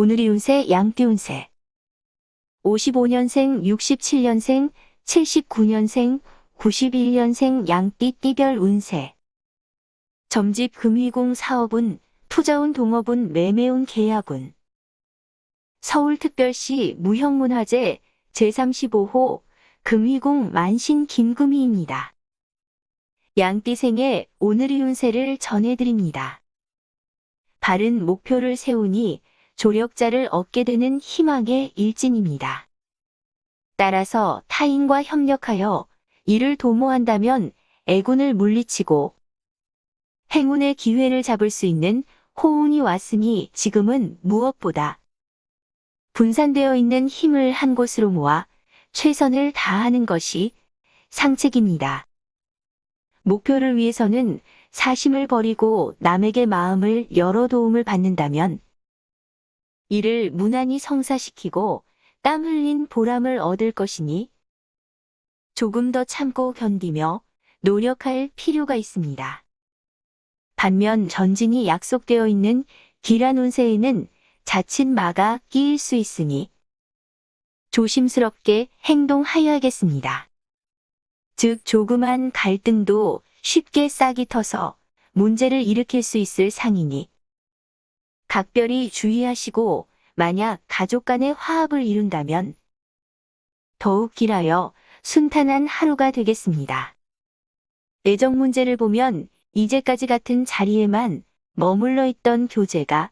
오늘이 운세 양띠 운세 55년생, 67년생, 79년생, 91년생 양띠 띠별 운세 점집 금위공 사업운, 투자운 동업운 매매운 계약운 서울특별시 무형문화재 제35호 금위공 만신 김금희입니다. 양띠생의 오늘의 운세를 전해드립니다. 바른 목표를 세우니 조력자를 얻게 되는 희망의 일진입니다. 따라서 타인과 협력하여 이를 도모한다면 애군을 물리치고 행운의 기회를 잡을 수 있는 호운이 왔으니 지금은 무엇보다 분산되어 있는 힘을 한 곳으로 모아 최선을 다하는 것이 상책입니다. 목표를 위해서는 사심을 버리고 남에게 마음을 열어 도움을 받는다면 이를 무난히 성사시키고 땀 흘린 보람을 얻을 것이니 조금 더 참고 견디며 노력할 필요가 있습니다. 반면 전진이 약속되어 있는 기란 운세에는 자칫 마가 끼일 수 있으니 조심스럽게 행동하여야겠습니다. 즉 조그만 갈등도 쉽게 싹이 터서 문제를 일으킬 수 있을 상이니 각별히 주의하시고 만약 가족 간의 화합을 이룬다면 더욱 길하여 순탄한 하루가 되겠습니다. 애정 문제를 보면 이제까지 같은 자리에만 머물러 있던 교제가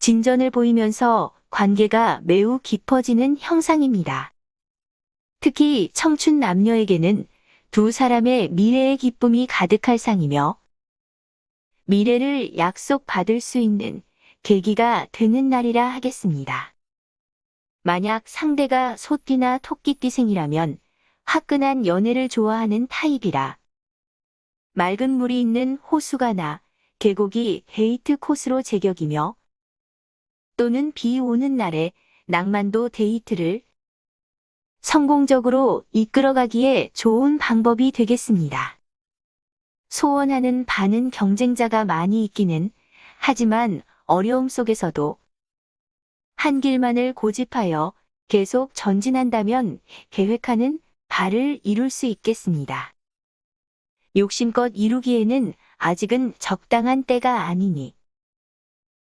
진전을 보이면서 관계가 매우 깊어지는 형상입니다. 특히 청춘 남녀에게는 두 사람의 미래의 기쁨이 가득할 상이며 미래를 약속받을 수 있는 계기가 되는 날이라 하겠습니다. 만약 상대가 소띠나 토끼띠생이라면 화끈한 연애를 좋아하는 타입이라 맑은 물이 있는 호수가 나 계곡이 데이트 코스로 제격이며 또는 비 오는 날에 낭만도 데이트를 성공적으로 이끌어가기에 좋은 방법이 되겠습니다. 소원하는 많은 경쟁자가 많이 있기는 하지만 어려움 속에서도 한 길만을 고집하여 계속 전진한다면 계획하는 바를 이룰 수 있겠습니다. 욕심껏 이루기에는 아직은 적당한 때가 아니니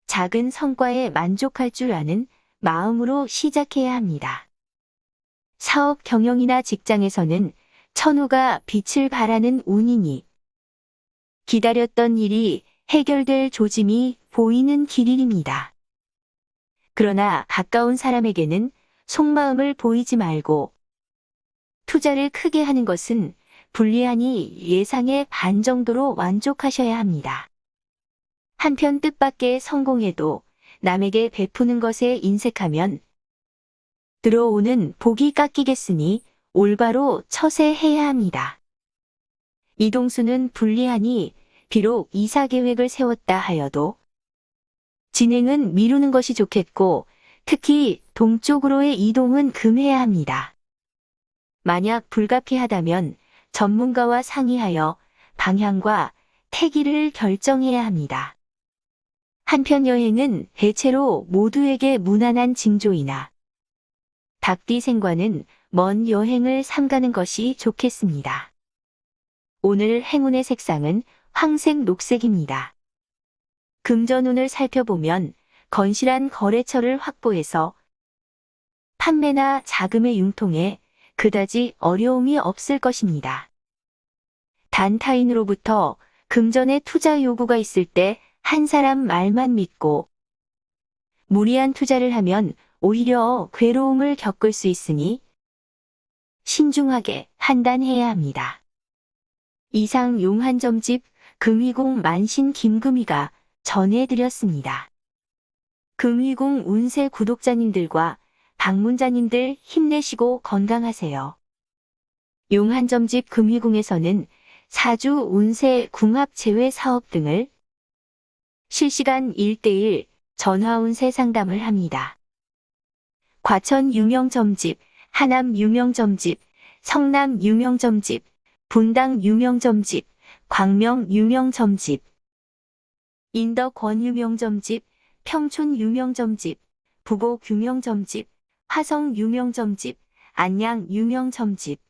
작은 성과에 만족할 줄 아는 마음으로 시작해야 합니다. 사업 경영이나 직장에서는 천우가 빛을 발하는 운이니 기다렸던 일이 해결될 조짐이 보이는 길입니다. 그러나 가까운 사람에게는 속마음을 보이지 말고 투자를 크게 하는 것은 불리하니 예상의 반 정도로 만족하셔야 합니다. 한편 뜻밖의 성공에도 남에게 베푸는 것에 인색하면 들어오는 복이 깎이겠으니 올바로 처세해야 합니다. 이동수는 불리하니 비록 이사 계획을 세웠다 하여도 진행은 미루는 것이 좋겠고 특히 동쪽으로의 이동은 금해야 합니다. 만약 불가피하다면 전문가와 상의하여 방향과 태기를 결정해야 합니다. 한편 여행은 대체로 모두에게 무난한 징조이나 닭띠 생과는 먼 여행을 삼가는 것이 좋겠습니다. 오늘 행운의 색상은 황색 녹색입니다. 금전운을 살펴보면 건실한 거래처를 확보해서 판매나 자금의 융통에 그다지 어려움이 없을 것입니다. 단 타인으로부터 금전의 투자 요구가 있을 때 한 사람 말만 믿고 무리한 투자를 하면 오히려 괴로움을 겪을 수 있으니 신중하게 판단해야 합니다. 이상 용한점집 금위공 만신 김금희가 전해드렸습니다. 금위공 운세 구독자님들과 방문자님들 힘내시고 건강하세요. 용한점집 금위공에서는 사주 운세 궁합 제외 사업 등을 실시간 1대1 전화 운세 상담을 합니다. 과천 유명점집, 하남 유명점집, 성남 유명점집, 분당 유명점집, 광명 유명점집, 인덕 권유명점집, 평촌 유명점집, 부곡 유명점집, 화성 유명점집, 안양 유명점집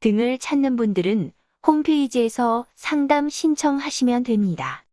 등을 찾는 분들은 홈페이지에서 상담 신청하시면 됩니다.